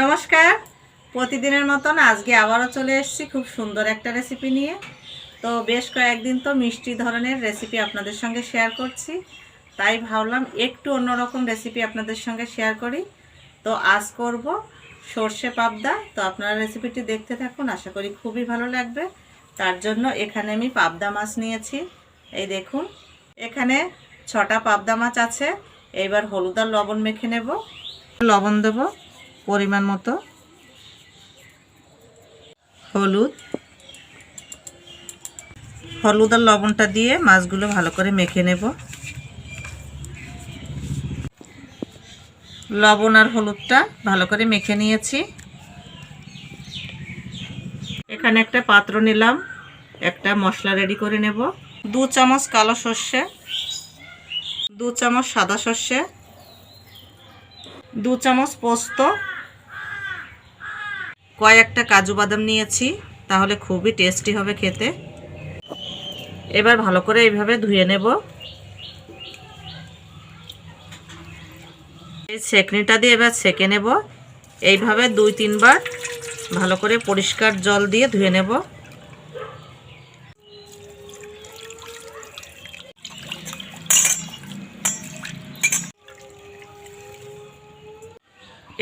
নমস্কার। প্রতিদিনের মতন আজকে আবারও চলে এসেছি খুব সুন্দর একটা রেসিপি নিয়ে। তো বেশ কয়েকদিন তো মিষ্টি ধরনের রেসিপি আপনাদের সঙ্গে শেয়ার করছি। তাই ভাবলাম একটু অন্যরকম রেসিপি আপনাদের সঙ্গে শেয়ার করি। তো আজ করব সর্ষে পাবদা। তো আপনারা রেসিপিটি দেখতে থাকুন, আশা করি খুবই ভালো লাগবে। তার জন্য এখানে আমি পাবদা মাছ নিয়েছি। এই দেখুন, এখানে ছটা পাবদা মাছ আছে। এইবার হলুদ আর লবণ মেখে নেব। লবণ দেব। পরিমাণ মতো হলুদ। হলুদ আর লবণটা দিয়ে মাছগুলো ভালো করে মেখে নেব। লবণ আর হলুদটা ভালো করে মেখে নিয়েছি। এখানে একটা পাত্র নিলাম, একটা মশলা রেডি করে নেব। দু চামচ কালো সর্ষে, দু চামচ সাদা সর্ষে, দু চামচ পোস্ত কয়েকটা কাজু বাদাম নিয়েছি, তাহলে খুবই টেস্টি হবে খেতে। এবার ভালো করে এইভাবে ধুয়ে নেব। এই সেকনিটা দিয়ে এবার সেকে নেব। এইভাবে দুই তিনবার ভালো করে পরিষ্কার জল দিয়ে ধুয়ে নেব।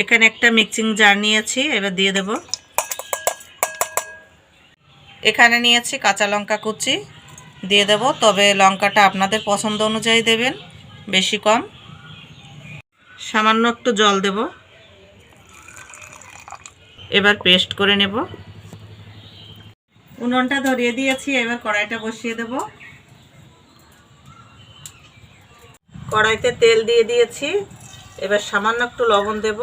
এখানে একটা মিক্সিং জার নিয়েছি, এবার দিয়ে দেব। এখানে নিয়েছি কাঁচা লঙ্কা কুচি। দিয়ে দেব, তবে লঙ্কাটা আপনাদের পছন্দ অনুযায়ী দেবেন, বেশি কম। সামান্য একটু জল দেব। এবার পেস্ট করে নেব। উনুনটা ধরিয়ে দিয়েছি, এবার কড়াইটা বসিয়ে দেব। কড়াইতে তেল দিয়ে দিয়েছি, এবার সামান্য একটু লবণ দেব,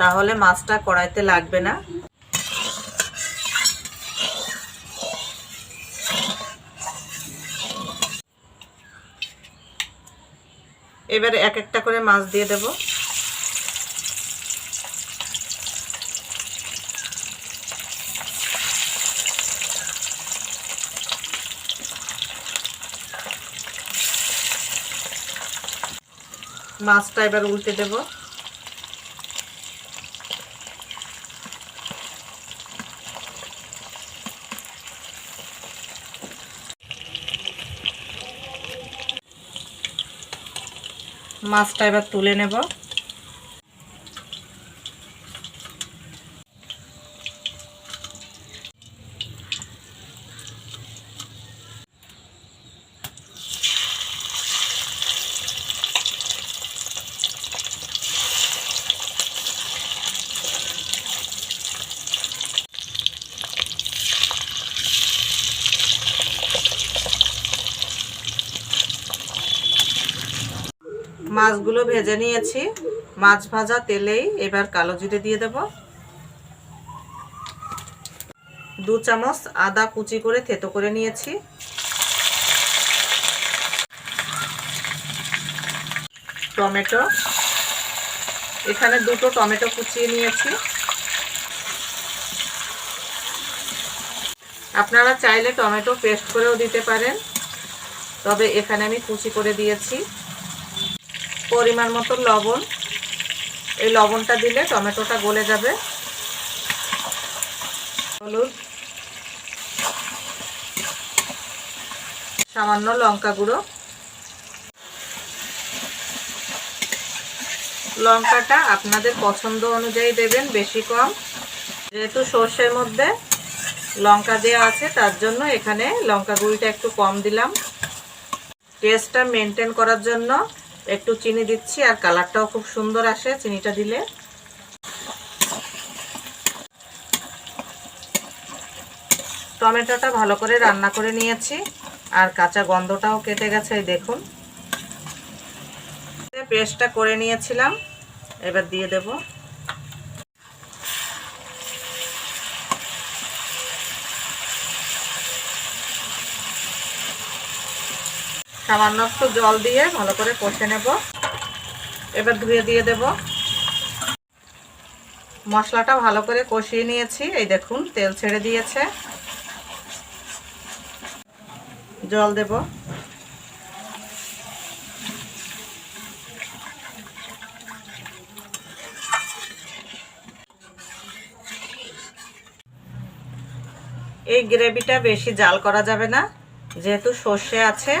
তাহলে মাছটা কড়াইতে লাগবে না। এবার এক একটা করে মাছ দিয়ে দেব। মাছটা এবার উল্টে দেব। মাছটা এবার তুলে নেব। মাছগুলো ভেজে নিয়েছি। মাছ ভাজা তেলেই এবার কালো জিরে দিয়ে দেব। দু চামচ আদা কুচি করে থেতো করে নিয়েছি। টমেটো। এখানে দুটো টমেটো কুচিয়ে নিয়েছি। আপনারা চাইলে টমেটো পেস্ট করেও দিতে পারেন, তবে এখানে আমি কুচি করে দিয়েছি। পরিমাণ মতো লবণ। এই লবণটা দিলে টমেটোটা গলে যাবে। হলুদ। সামান্য লঙ্কা গুঁড়ো। লঙ্কাটা আপনাদের পছন্দ অনুযায়ী দেবেন, বেশি কম। যেহেতু সর্ষের মধ্যে লঙ্কা দেওয়া আছে, তার জন্য এখানে লঙ্কা গুঁড়িটা একটু কম দিলাম। টেস্টটা মেনটেন করার জন্য একটু চিনি দিচ্ছি আর কালারটাও খুব সুন্দর আসে চিনিটা দিলে। টমেটোটা ভালো করে রান্না করে নিয়েছি আর কাঁচা গন্ধটাও কেটে গেছে দেখুন। পেস্টটা করে নিয়েছিলাম, এবার দিয়ে দেব। সামান্য একটু জল দিয়ে ভালো করে কষে নেব। এবার ধুয়ে দিয়ে দেব। মশলাটা ভালো করে কষিয়ে নিয়েছি। এই দেখুন, তেল ছেড়ে দিয়েছে। জল দেব। এই গ্রেভিটা বেশি জাল করা যাবে না। যেহেতু সর্ষে আছে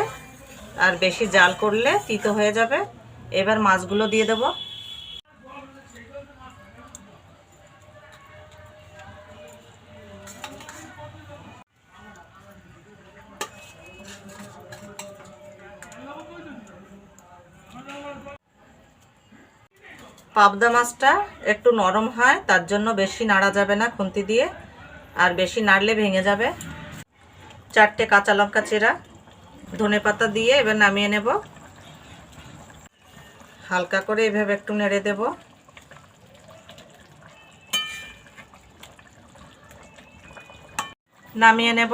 আর বেশি জাল করলে তিতো হয়ে যাবে। এবার মাছগুলো দিয়ে দেব। পাবদা মাছটা একটু নরম হয়, তার জন্য বেশি নাড়া যাবে না খুন্তি দিয়ে, আর বেশি নাড়লে ভেঙে যাবে। চারটে কাঁচা লঙ্কা চেরা। ধনে পাতা দিয়ে এবার নামিয়ে নেব। হালকা করে এভাবে একটু নেড়ে দেব। নামিয়ে নেব।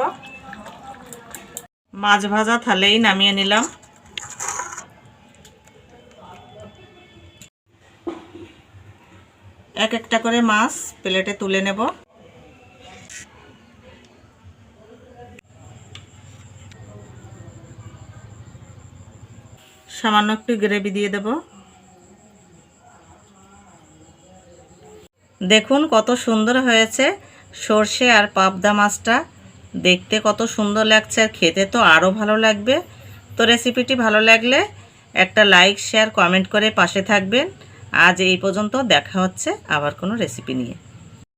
মাছ ভাজা থালেই নামিয়ে নিলাম। এক একটা করে মাছ প্লেটে তুলে নেব। সামান্য একটু গ্রেভি দিয়ে দেব। দেখুন কত সুন্দর হয়েছে সর্ষে আর পাবদা মাছটা। দেখতে কত সুন্দর লাগছে আর খেতে তো আরও ভালো লাগবে। তো রেসিপিটি ভালো লাগলে একটা লাইক শেয়ার কমেন্ট করে পাশে থাকবেন। আজ এই পর্যন্ত দেখা হচ্ছে আবার কোনো রেসিপি নিয়ে।